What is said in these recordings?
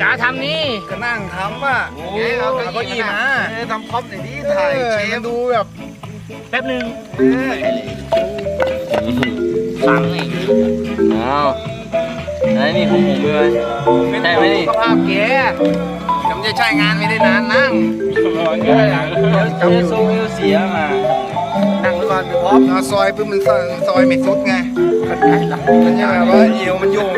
กาทำนี่ ก็นั่งทำอะโอ้เอ้ยเอาเก้าอี้มาทำพ็อปหน่อยดิถ่ายเชฟดูแบบแป๊บหนึงเออฝังนี่อ้าวไอ้นี่ของผมเลยใช่ไหมนี่สุขภาพแกจำจะใช้งานไม่ได้นานนั่งเดี๋ยวเดี๋ยวโซ่เสียมานั่งไว้ก่อนพ็อปเอาซอยปุ๊บมันซอยไม่สุดไงมันยังแบบว่าเอวมันโยงไม่สุดไง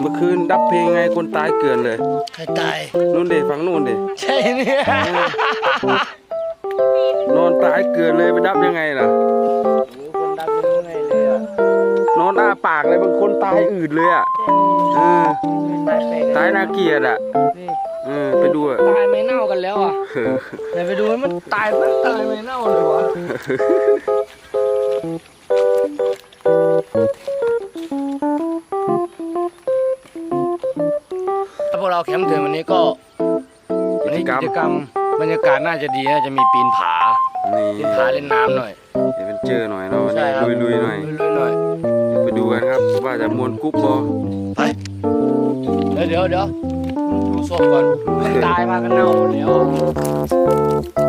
เมื่อคืนดับเพลงไงคนตายเกลือนเลย ใครตาย นู่นเด็ฟังนู่นเด็ใช่เนี่ยนอนตายเกลือนเลยไปดับยังไงล่ะคนดับยังไงเลยอะนอนอ้าปากเลยบางคนตายอืดเลยอะเออตายแปลกตายน่าเกลียดอะนี่เออไปดูอะตายไม่เน่ากันแล้วอะเออเดี๋ยวไปดูมันตายมันตายไม่เน่าเลยวะ แคมป์เถื่อนวันนี้ก็วันนี้กิจกรรมบรรยากาศน่าจะดีน่าจะมีปีนผานี่ปีนผาเล่นน้ำหน่อยเดี๋ยวเป็นเจอหน่อยเนาะวันใช่นี้ครับลุยๆหน่อยลุยๆหน่อยเดี๋ยวไปดูกันครับว่าจะมวนกรุ๊ปบอไปเดี๋ยวเดี๋ยวเดี๋ยวดูศพก่อนมันตายมากันเน่าหมดแล้ว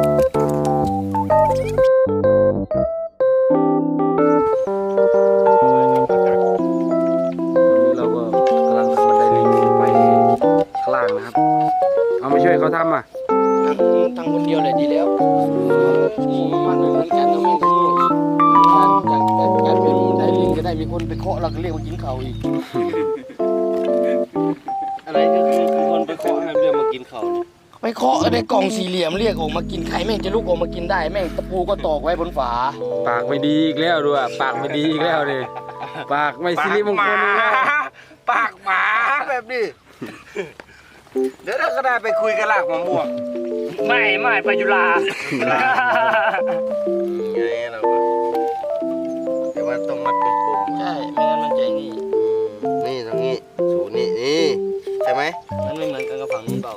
มันเหมือนกันนะไม่ต้องโง่อีกการการการเป็นได้ลิงจะได้มีคนไปเคาะเราก็เรียกว่ากินเขาอีก อะไรก็คือคือคนไปเคาะให้เรื่องมากินเขาเนี่ยไปเคาะในกล่องสี่เหลี่ยมเรียกออกมากินใครแม่งจะลุกออกมากินได้แม่งตะปูก็ตอกไว้บนฝา ปากไม่ดีอีกแล้วดูอะปากไม่ดีอีกแล้วเลยปากไม่สิริมงคลอีกแล้วปากหมาแบบนี้ เดี๋ยวเราก็ได้ไปคุยกันลากมะม่วง ไม่ไม่ไปจุฬา ไงเราก็แต่ว่าต้องมัดเป็นปุ่มใช่ไม่งั้นมันจะไอ้นี่นี่ตรงนี้สูนี่นี่ใช่ไหมมันไม่เหมือนกันกับฝั่งนู้นเปล่า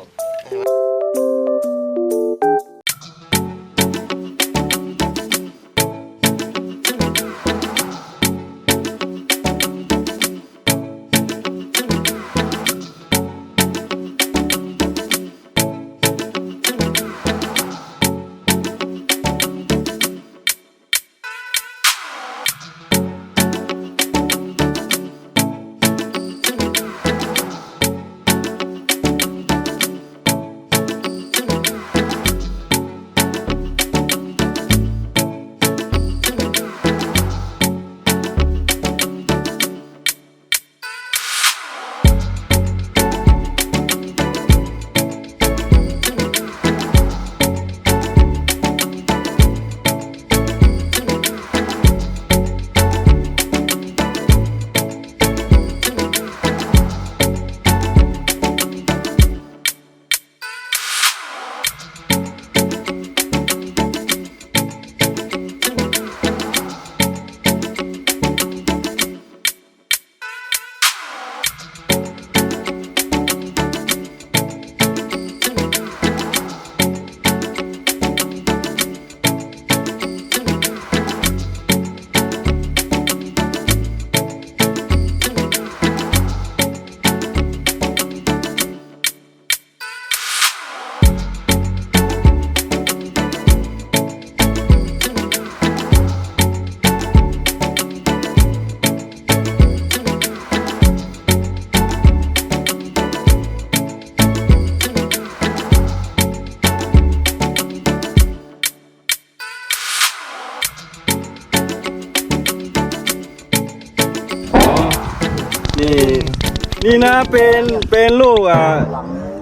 นี่นะเป็นเป็นลูกอะ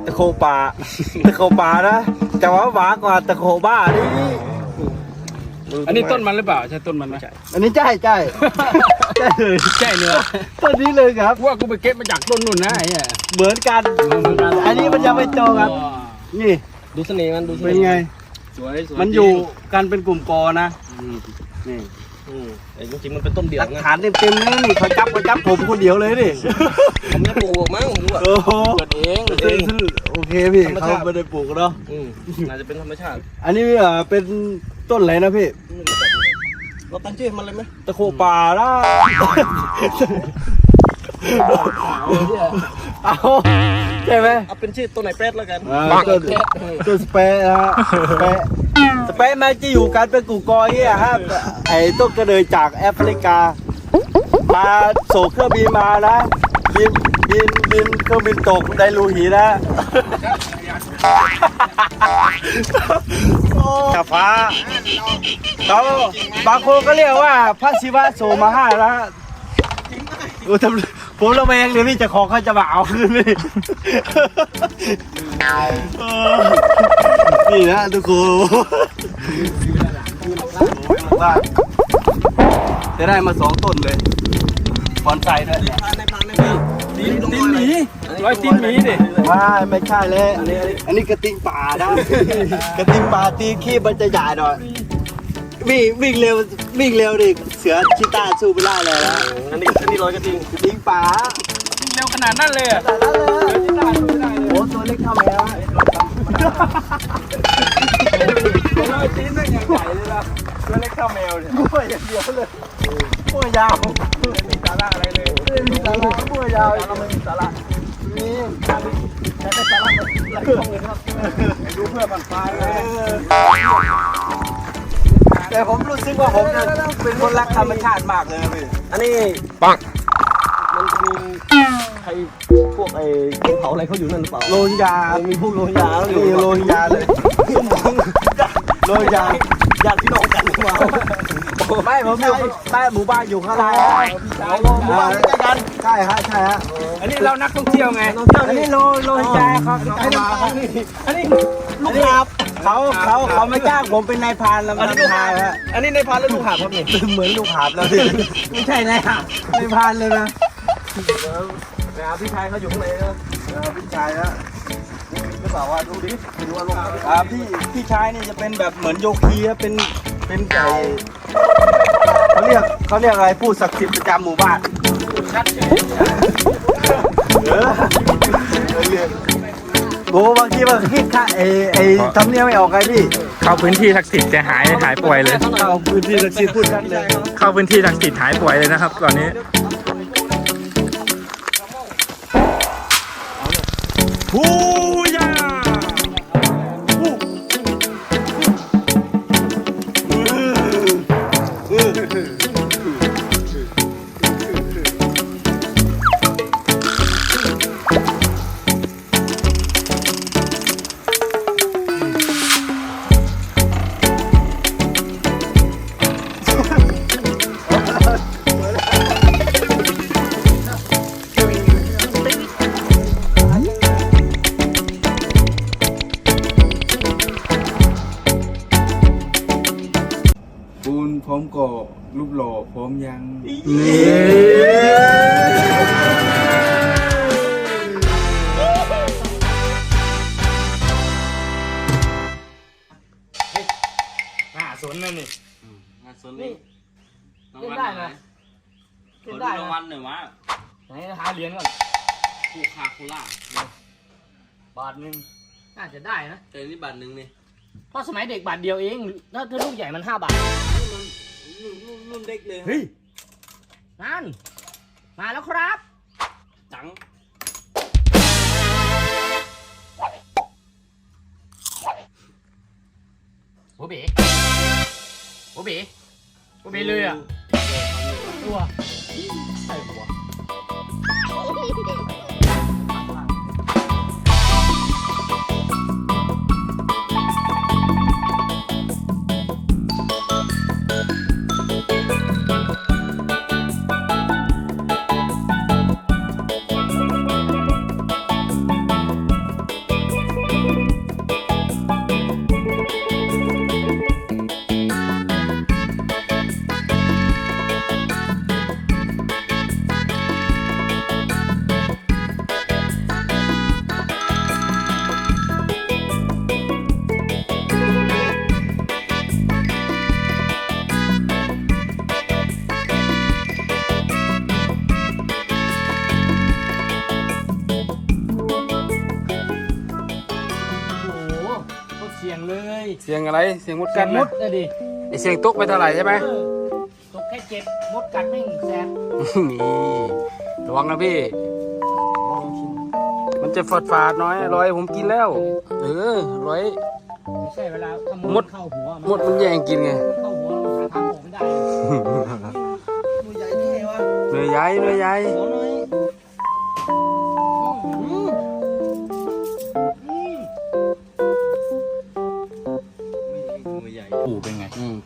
ตะโคป่าตะโคป่านะแต่ว่าหวากว่าตะโคบ้านี่อันนี้ต้นมันหรือเปล่าใช่ต้นมันไหมอันนี้ใช่ใช่ใช่เลยใช่เนื้อต้นนี้เลยครับว่ากูไปเก็บมาจากต้นนุ่นนะไอ้เนี่ยเหมือนกัน อันนี้มันยังไม่โตครับ นี่ดูเสน่ห์มันดูเสเป็นน่ห์ไงสวยสวยมันอยู่กันเป็นกลุ่มกอนะนี่ แต่จริงๆมันเป็นต้นเดียหวลักนะฐานเต็มๆเลยนี่เขาจับเขาจับผมคนเดียวเลยดิผมไม่ปลูกมั้งผมรู้อะโอ้โหเกิดเองเกิดเอง โอเคพี่ธรรมเขาชาติ ไม่ได้ปลูกเนาะอืมน่าจะเป็นธรรมชาติอันนี้เอ่อเป็นต้นอะไรนะพี่เราตั้งชื่อมันเลยไหมตะโคป่าละเอาใช่ไหมเอาเป็นชื่อต้นไหนแปรดแล้วกันอ่าต้นต้นสเปรย์นะฮะสเปรย์ สเปรย์มันจะอยู่กันเป็นกลุ่มกอเงี้ยฮะไอ้ต้นกระเดยจากแอฟริกา มาโศกเครื่องบินมานะบินบินบินเครื่องบินตกไดรูหีนะกับฟ้าเขาบางคนก็เรียกว่าพระศิวะโสมหานะโอ้ทำผมระแวงเลยพี่เจะของเขาจะมาเอาคืนเลยเออ นี่นะทุกคนจะได้มาสองต้นเลยบอนไซด้วย ตีนตีนหมีร้อยตีนหมีดิไม่ไม่ใช่เลยอันนี้อันนี้กระติงป่านะ กระติงป่าตีขี้มันจะใหญ่หน่อยวิ่งวิ่งเร็ววิ่งเร็วดิเสือชิต้าสู้ไม่ได้เลยนะอันนี้อันนี้ร้อยกระทิงกระติงป่าเร็วขนาดนั้นเลยอะโอ้ตัวเล็กเท่าแมวร้อ ยตีนนั่งอย่างใหญ่เลยนะตัวเล็กเท่าแมวเนี่ยกล้วยอย่างเดียวเลยกล้วยยาวไม่มีสาระอะไรเลยไม่มีสาระกล้วยยาวเราไม่มีสาระนี่ดูเพื่อมันพายเลยแต่ผมรู้สึกว่าผมเป็นคนรักธรรมชาติมากเลยพี่อันนี้ปังมันมี ใครพวกไอ้กินเผาอะไรเขาอยู่นั่นหรือเปล่าโรฮิงญามีพวกโรฮิงญาแล้วมีโรฮิงญาเลยโรฮิงญาญาติพี่น้องกันหรือเปล่าไม่ผมอยู่ใต้หมู่บ้านอยู่ข้างในเอาหมู่บ้านใกล้กันใช่ฮะใช่ฮะอันนี้เรานักท่องเที่ยวไงอันนี้โรโรฮิงญาครับอันนี้อันนี้ลูกหาบเขาเขาเขาไม่จ้างผมเป็นนายพรานแล้วอันนี้ลูกหาบฮะอันนี้ในพานแล้วลูกหาบครับนี่เหมือนลูกหาบแล้วพี่ไม่ใช่นายหาบนายพรานเลยนะ ไปหาพี่ชายเขาอยู่ข้างในนะเออพี่ชายฮะหรือเปล่าว่าดูดิดูว่าลงมาดิอ่าพี่พี่ชายนี่จะเป็นแบบเหมือนโยคีครับเป็นเป็นไก่เขาเรียกเขาเรียกอะไรผู้ศักดิ์สิทธิ์ประจำหมู่บ้านชัดเจนเออโอ้บางทีมันคิดค่าไอ้ไอ้ทำเนียมไม่ออกไงพี่เข้าพื้นที่ศักดิ์สิทธิ์จะหายหายป่วยเลย เข้าพื้นที่ศักดิ์สิทธิ์พูดชัดเลย เข้าพื้นที่ศักดิ์สิทธิ์หายป่วยเลยนะครับ ตอนนี้ วันหนึ่งวะไหนหาเหรียญก่อนผูคาโคล่าบาทหนึ่งน่าจะได้นะแต่นี่บาทหนึ่งนี่เพราะสมัยเด็กบาทเดียวเองถ้าถ้าลูกใหญ่มันห้าบาทรุ่นเด็กเลยเฮ้ยนั่นมาแล้วครับจังโบเบโบเบโบเบเลยอะตัว ใช่หัว เสียงอะไรเสียงมดเสีกัยดงไหมมดเลยดิไอเสียงตุ๊กไปเท่าไหร่ใช่ไหม เออตกแค่เจ็บมดกัดแม่งแสบนี่ระวังนะพี่มันจะฝาดฝาดๆน้อยร้อยผมกินแล้ว เออร้อย ไม่ใช่เวลาถ้ามมด ดเข้าหัวมดมันแย่งกินไง เข้าหัวมันหาทางออกไม่ได้มือใหญ่นี่วะเนื้อใหญ่เนื้อใหญ่ หัวน้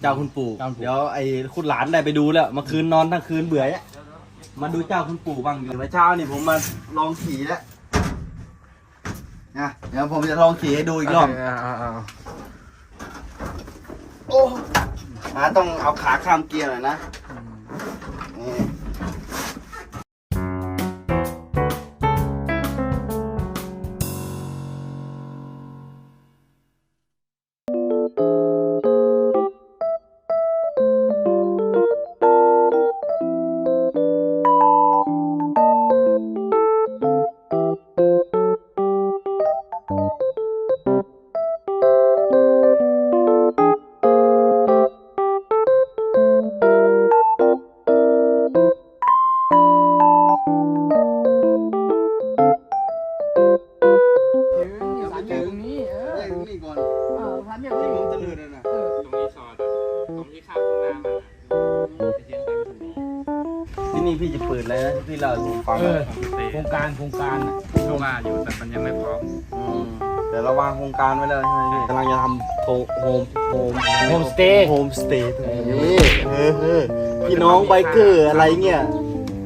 เป็นไงเจ้าคุณปู่ เดี๋ยวไอ้คุณหลานได้ไปดูแล้วเมื่อคืนนอนทั้งคืนเบื่อเนี่ยมาดูเจ้าคุณปู่บ้างอยู่เมื่อเช้านี่ผมมาลองขี่แล้วนะเดี๋ยวผมจะลองขี่ให้ดูอีกรอบโอ้อ่าต้องเอาขาข้ามเกียร์หน่อยนะ ดตรงที่ข้ามทุ่งนามาไปเที่ยวไปถึงนี้ที่นี่พี่จะเปิดเลยนะที่เราให้ผมฟังเออเตะโครงการโครงการน่ะก็ว่าอยู่แต่มันยังไม่พร้อมมแต่เราวางโครงการไว้แล้วใช่ไหมพี่กำลังจะทำโฮมโฮมโฮมโฮมสเตย์โฮมสเตย์ตรงนี้เออเออพี่น้องไบเกอร์อะไรเงี้ย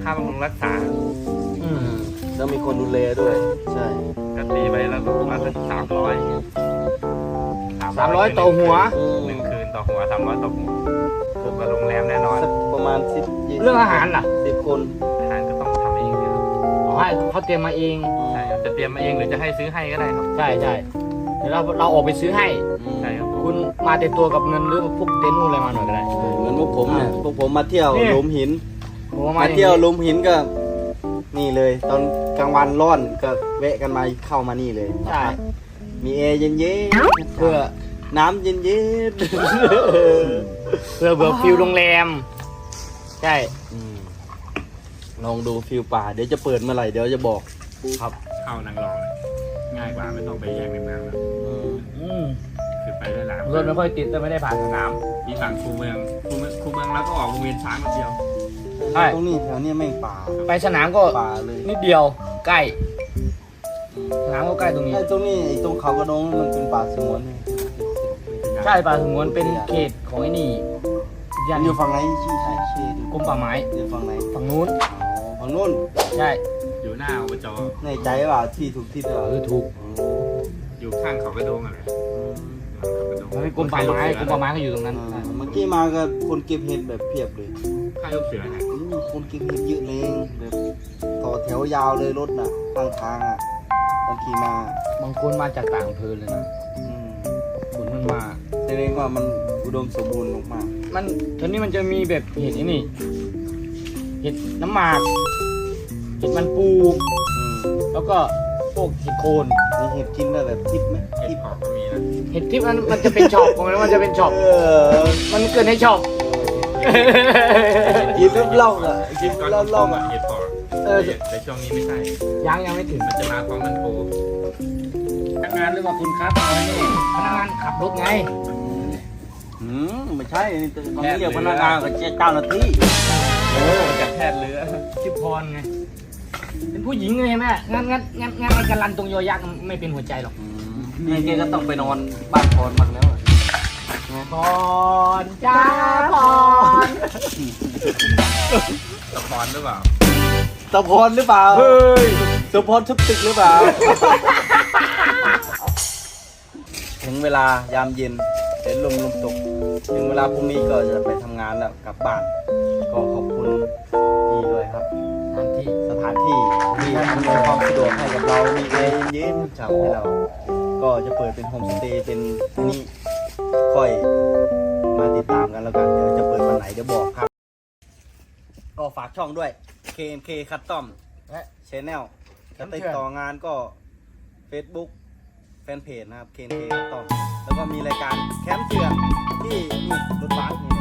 ค่าบำรุงรักษาอืมแล้วมีคนดูแลด้วย ใช่ก็ตีไปแล้วก็ประมาณสักสามร้อยสามร้อยต่อหัวหนึ่งคืน ต่อหัวสามร้อยต่อหัวคือว่าโรงแรมแน่นอน สักประมาณสิบยี่สิบเรื่องอาหารล่ะสิบคนอาหารก็ต้องทำเองนะครับอ๋อให้เขาเตรียมมาเองใช่ครับจะเตรียมมาเองหรือจะให้ซื้อให้ก็ได้ครับใช่ใช่เดี๋ยวเราเราออกไปซื้อให้ ใช่ครับคุณมาแต่ตัวกับเงินหรือพวกเต็นท์นู่นอะไรมาหน่อยก็ได้เออเหมือนพวกผมเนี่ยพวกผมมาเที่ยวนี่ หลุมหิน ผมว่ามาอางนี้เที่ยวหลุมหินก็ นี่เลย ตอนกลางวันร้อนก็แวะกันมาเข้ามานี่เลยใช่ มีแอร์เย็นๆเพื่อ น้ำเย็นเพื่อเบื่อฟิลโรงแรม ใช่ๆอืมลองดูฟิลป่า เดี๋ยวจะเปิดเมื่อไหร่เดี๋ยวจะบอก ครับ เข้านางรองเลยง่ายกว่าไม่ต้องไปแยกในเมืองแล้วอืมคือไปได้หลายรถไม่ค่อยติดแต่ไม่ได้ผ่านสนามมีฝั่งคูเมืองคูเมืองคูเมืองแล้วก็ออกวงเวียนช้างมาเดียวใช่ตรงนี้แถวนี้แม่งป่า ไปสนามก็ป่าเลยนิดเดียวใกล้สนามก็ใกล้ตรงนี้ไอ้ตรงนี้ไอ้ตรงเขากระดงมันเป็นป่าสงวนนี่ ใช่ป่าสงวนเป็นเขตของไอ้นี่ยัมันนอยู่ฝั่งไหนชี้ใช่ชี้ดูกรมป่าไม้อยู่ฝั่งไหนฝั่งนู้น อ๋อฝั่งนู้นใช่อยู่หน้าอบจในใจว่าที่ถูกที่เปล่าเออถูกอยู่ข้างเขากระโดงอะไรเขากระโดงมันเป็นกรมป่าไม้กรมป่าไม้ก็อยู่ตรงนั้นอ่าเมื่อกี้มาก็คนเก็บเห็ดแบบเพียบเลยข้างลูกเสือนะอืมคนเก็บเห็ดเยอะเลยแบบต่อแถวยาวเลยรถน่ะข้างทางอะตอนขี่มาบางคนมาจากต่างอำเภอเลยนะอืมคนมันมาแส ดงว่ามันอุดมสมบูรณ์มากมันตอนนี้มันจะมีแบบเห็ดไอ้นี่ เห็ดน้ำหมาก เห็ดมันปู ๆอืมแล้วก็พวกเห็ดโคน มีเห็ดกินได้แบบทิพย์ไหมเห็ทิดพย์ขอบก็มีนะเห็ดที่มันมันจะเป็นช็อปของมันมันจะเป็นช็อป เออมันเกิดในช็อป กินแล้วเล่าอะคิกิดนก่อนแล้วต้เล่าองอะเห็ดขอบเออ แต่ช่วงนี้ไม่ใช่ ยังยังไม่ถึงมันจะมาพร้อมมันโพพนักงานหรือว่าคุณครับเอาไว้นี่พนักงานขับรถไง อืมไม่ใช่นี่เขาไม่เรียกพนักงานเขาเจ้าหน้าที่เออจากแพทย์เรือชื่อพรไง เป็นผู้หญิงไงแม่งั้นงั้นงั้นงั้นไอ้การันตรงยอยักษ์ไม่เป็นหัวใจหรอกนี่แกก็ต้องไปนอนบ้านพรมันแล้วอะพรจ้าพรตะพรหรือเปล่าตะพรหรือเปล่าเฮ้ยตะพรทุบตึกหรือเปล่า ถึงเวลายามเย็น เห็นลมลมตกถึงเวลาพรุ่งนี้ก็จะไปทำงานแล้วกลับบ้านก็ขอบคุณนี่ด้วยครับสถานที่สถานที่ที่อำนวยความสะดวกให้กับเรามีแอร์เย็นๆฉ่ำให้เรา ก็จะเปิดเป็นโฮมสเตย์เป็นอันนี้ค่อยมาติดตามกันแล้วกันเดี๋ยวจะเปิดวันไหนเดี๋ยวบอกครับ ก็ฝากช่องด้วย KNK Custom และ Channel จะติดต่องานก็ Facebook แฟนเพจนะครับ KNK Custom แล้วก็มีรายการแคมป์เสือนที่นี่รถบัสนี่